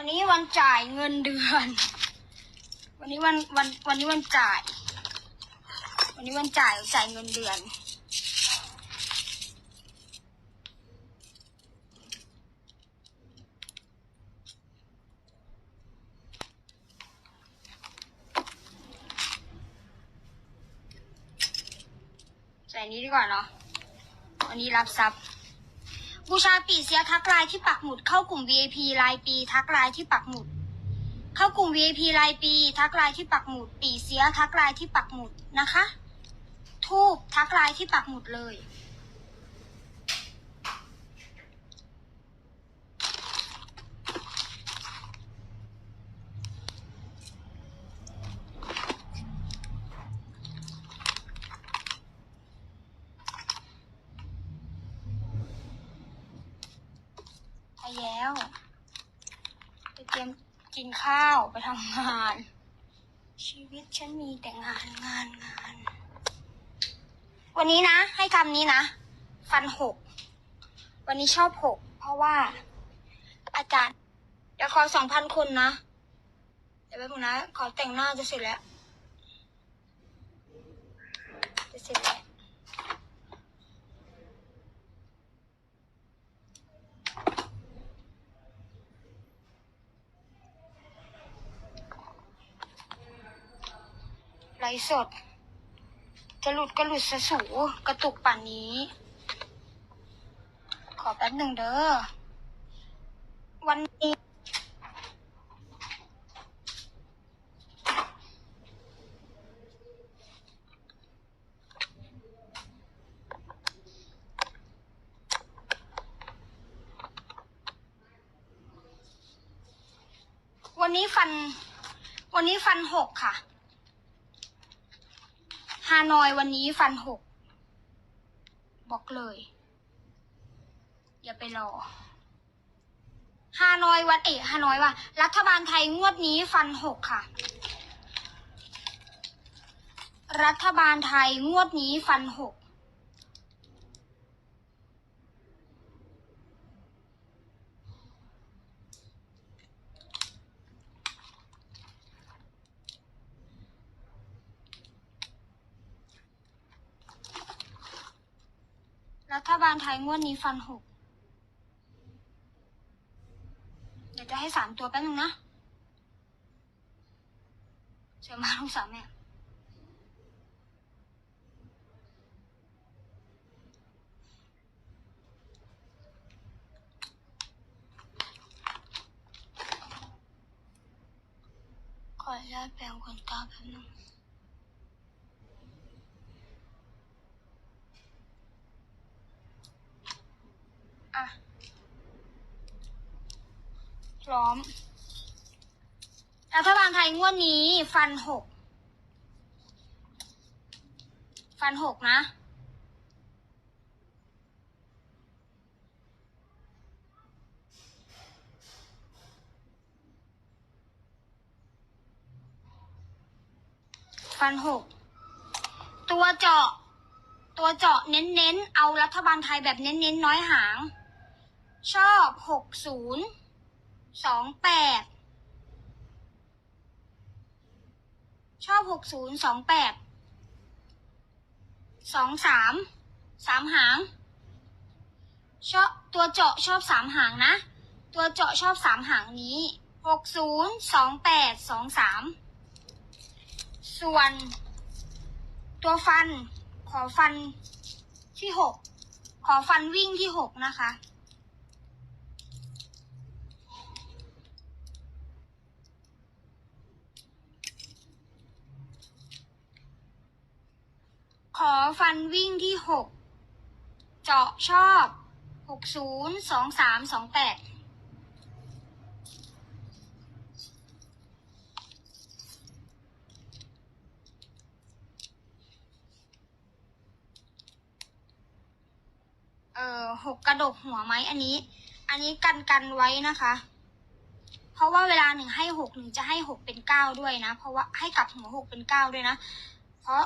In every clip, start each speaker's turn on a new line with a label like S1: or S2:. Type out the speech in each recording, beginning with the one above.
S1: วันนี้วันจ่ายเงินเดือน วันนี้วันวันวันนี้วันจ่าย วันนี้วันจ่ายจ่ายเงินเดือน ส่นี้ดีกว่าเนาะวันนี้รับทรัพย์บูชาปีเสียทักไลน์ที่ปักหมุดเข้ากลุ่ม VIP รายปี ทักไลน์ที่ปักหมุด เข้ากลุ่ม VIP รายปี ทักไลน์ที่ปักหมุด ปีเสียทักไลน์ที่ปักหมุดนะคะ ทูบทักไลน์ที่ปักหมุดเลย ไปแล้วไปเตรียมกินข้าวไปทำงาน ชีวิตฉันมีแต่งานงานงาน วันนี้นะ ให้คำนี้นะ ฟันหก วันนี้ชอบหก เพราะว่า อาจารย์เดี๋ยวขอสองพันคนนะ เดี๋ยวแป๊บนึงนะ ขอแต่งหน้าจะเสร็จแล้ว จะเสร็จแล้ว ฟ์สด จะหลุดก็หลุดสะสูกระตุกป่านนี้ ขอแป๊บหนึ่งเด้อ วันนี้วันนี้ฟัน วันนี้ฟันหกค่ะ ฮานอยวันนี้ฟันหกบอกเลย อย่าไปรอฮานอยวันเอกฮานอยว่า รัฐบาลไทยงวดนี้ฟันหกค่ะ รัฐบาลไทยงวดนี้ฟันหก รัฐบาลไทยงวดนี้ฟันหก เดี๋ยวจะให้สามตัวแป๊บนึงนะ เสียมาลูกสาวแม่ขออนุญาตแปลงขนตาแป๊บนึง พร้อมรัฐบาลไทยงวดนี้ ฟันหก ฟันหกนะ ฟันหก ตัวเจาะ ตัวเจาะเน้นๆเอารัฐบาลไทยแบบเน้นๆน้อยหาง ชอบหกศูนย์ สองแปดชอบหกศูนย์สองแปดสองสามสามหาง ชอบตัวเจาะชอบสามหางนะ ตัวเจาะชอบสามหางนี้หกศูนย์สองแปดสองสามส่วน ตัวฟันขอฟันที่หกขอฟันวิ่งที่หกนะคะ ขอฟันวิ่งที่หกเจาะชอบหกศูนย์สองสามสองแปดเออหกกระดกหัวไหมอันนี้ อันนี้กันกันไว้นะคะ เพราะว่าเวลาหนึ่งให้หกหนึ่งจะให้หกเป็นเก้าด้วยนะ เพราะว่าให้กลับหัวหกเป็นเก้าด้วยนะ เพราะ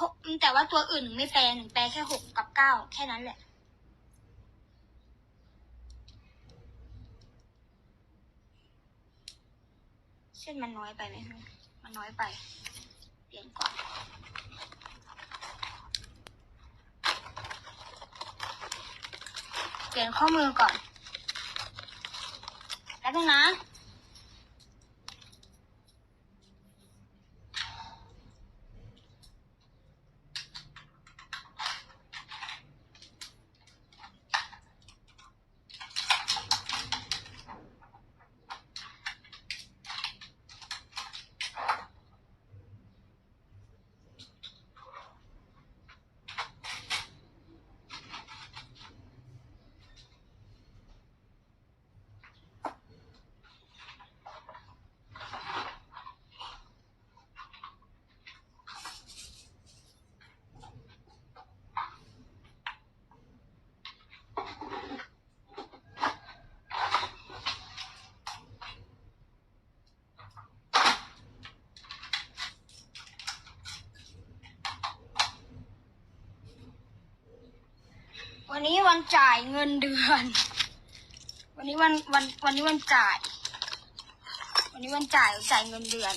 S1: หกแต่ว่าตัวอื่นหนึ่งไม่แปลหนึ่งแปลแค่หกกับเก้าแค่นั้นแหละ เส้นมันน้อยไปไหมมันน้อยไป เปลี่ยนก่อนเปลี่ยนข้อมือก่อนแป๊บนึงนะ วันนี้วันจ่ายเงินเดือน วันนี้วันวันวันนี้วันจ่าย วันนี้วันจ่ายจ่ายเงินเดือน